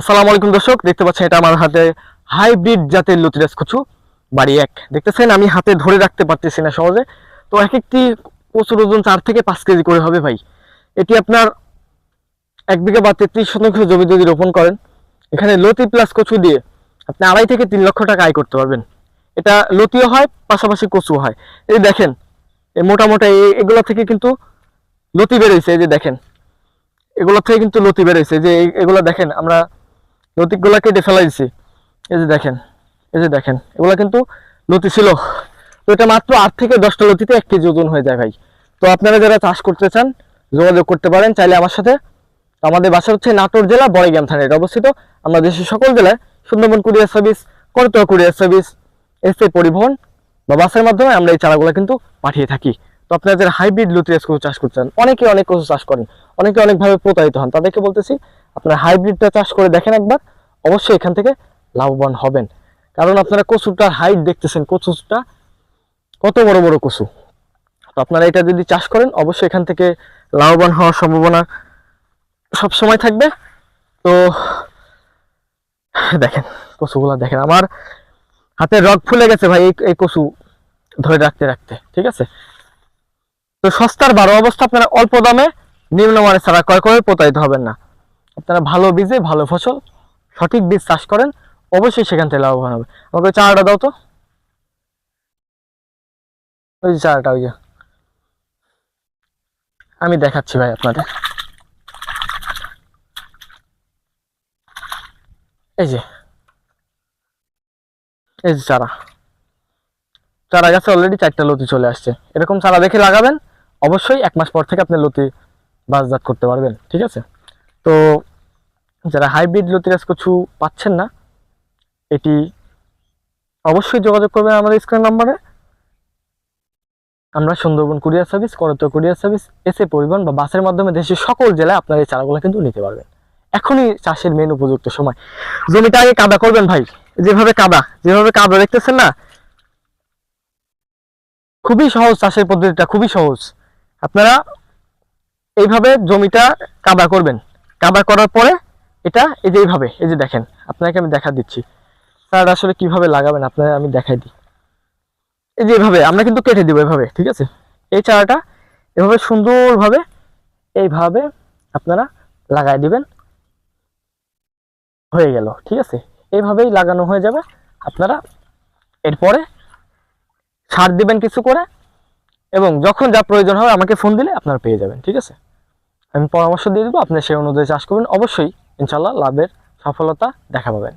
আসসালামু আলাইকুম দর্শক, দেখতে পাচ্ছেন এটা আমার হাতে হাইব্রিড জাতের লতিরাজ কচু, বাড়ি এক। দেখতেছেন, আমি হাতে ধরে রাখতে পারতেছি না সহজে। তো এক একটি কচুর ওজন চার থেকে পাঁচ কেজি করে হবে ভাই। এটি আপনার এক বিঘা বা তেত্রিশ শতাংশ জমি যদি রোপণ করেন, এখানে লতি প্লাস কচু দিয়ে আপনি আড়াই থেকে তিন লক্ষ টাকা আয় করতে পারবেন। এটা লতিও হয়, পাশাপাশি কচু হয়। এই দেখেন, এই মোটা মোটা এই- এগুলো থেকে কিন্তু লতি বেরোইছে এই যে দেখেন। এগুলো থেকে কিন্তু লতি বেরোইছে যে এগুলো দেখেন, আমরা লতিগুলা কেটে ফেলা দিছি এই যে দেখেন, এই যে দেখেন, এগুলা কিন্তু লতি ছিল। তো এটা মাত্র আট থেকে দশটা লতিতে এক কেজি ওজন হয়ে যায় ভাই। তো আপনারা যারা চাষ করতে চান, যোগাযোগ করতে পারেন, চাইলে আমার সাথে। আমাদের বাসা হচ্ছে নাটোর জেলা বড়গ্রাম থানায় অবস্থিত। আমরা দেশের সকল জেলায় Sundarban courier service, Karatoya courier service S A Paribahan বা বাসের মাধ্যমে আমরা এই চারাগুলো কিন্তু পাঠিয়ে থাকি। তো আপনারা যারা হাইব্রিড লুতিরাজ কচু চাষ করতে চান, অনেকে অনেক কচু চাষ করেন, অনেকে অনেকভাবে প্রতারিত হন। তাদেরকে বলতেছি, আপনারা হাইব্রিডটা চাষ করে দেখেন একবার। অবশ্যই এখান থেকে লাভবান হবেন। কারণ আপনারা কচুটার হাইট দেখতেছেন, কচুটা কত বড় বড় কচু। তো আপনারা এটা যদি চাষ করেন, অবশ্যই এখান থেকে লাভবান হওয়ার সম্ভাবনা সব সময় থাকবে। তো দেখেন, কচুগুলা দেখেন, আমার হাতে রগ ফুলে গেছে ভাই এই কচু ধরে রাখতে রাখতে, ঠিক আছে? তো সস্তার বারো অবস্থা, আপনারা অল্প দামে নিম্নমানের ছাড়া ক্রয় করে প্রতারিত হবেন না। আপনারা ভালো বীজে ভালো ফসল সঠিক বীজ চাষ করেন, অবশ্যই সেখান থেকে লাভবান হবে। আমাকে ওই চারাটা দাও তো। ওই চারাটা, ওই যে। আমি দেখাচ্ছি ভাই আপনাদের। এই যে। এই যে চারা। চারা গাছে অলরেডি চারটা লতি চলে আসছে। এরকম চারা দেখে লাগাবেন, অবশ্যই এক মাস পর থেকে আপনি লতি বাসজাত করতে পারবেন, ঠিক আছে? তো যারা হাইব্রিড লতিরাজ কচু পাচ্ছেন না, এটি অবশ্যই যোগাযোগ করবেন আমাদের স্ক্রিন নাম্বারে আমরা Sundarban courier service Karatoya courier service, S A Paribahan বা বাসের মাধ্যমে দেশের সকল জেলায় আপনার এই চারাগুলো কিন্তু নিতে পারবেন। এখনই চাষের মেন উপযুক্ত সময়। জমিটা আগে কাদা করবেন ভাই। যেভাবে কাদা যেভাবে কাদা দেখতেছেন না? খুবই সহজ চাষের পদ্ধতিটা, খুবই সহজ। আপনারা এইভাবে জমিটা কাদা করবেন। কাদা করার পরে এটা, এই যে এইভাবে, এই যে দেখেন, আপনাকে আমি দেখা দিচ্ছি। স্যার আসলে কীভাবে লাগাবেন আপনারা আমি দেখাই দিই। এই যে এইভাবে, আমরা কিন্তু কেটে দিব এভাবে, ঠিক আছে? এই চারাটা এভাবে সুন্দরভাবে, এইভাবে আপনারা লাগাই দিবেন। হয়ে গেল, ঠিক আছে? এইভাবেই লাগানো হয়ে যাবে। আপনারা এরপরে সার দিবেন কিছু করে, এবং যখন যা প্রয়োজন হবে আমাকে ফোন দিলে আপনারা পেয়ে যাবেন, ঠিক আছে? আমি পরামর্শ দিয়ে দেবো, আপনি সেই অনুযায়ী চাষ করবেন। অবশ্যই ইনশাল্লাহ লাভের সফলতা দেখা পাবেন।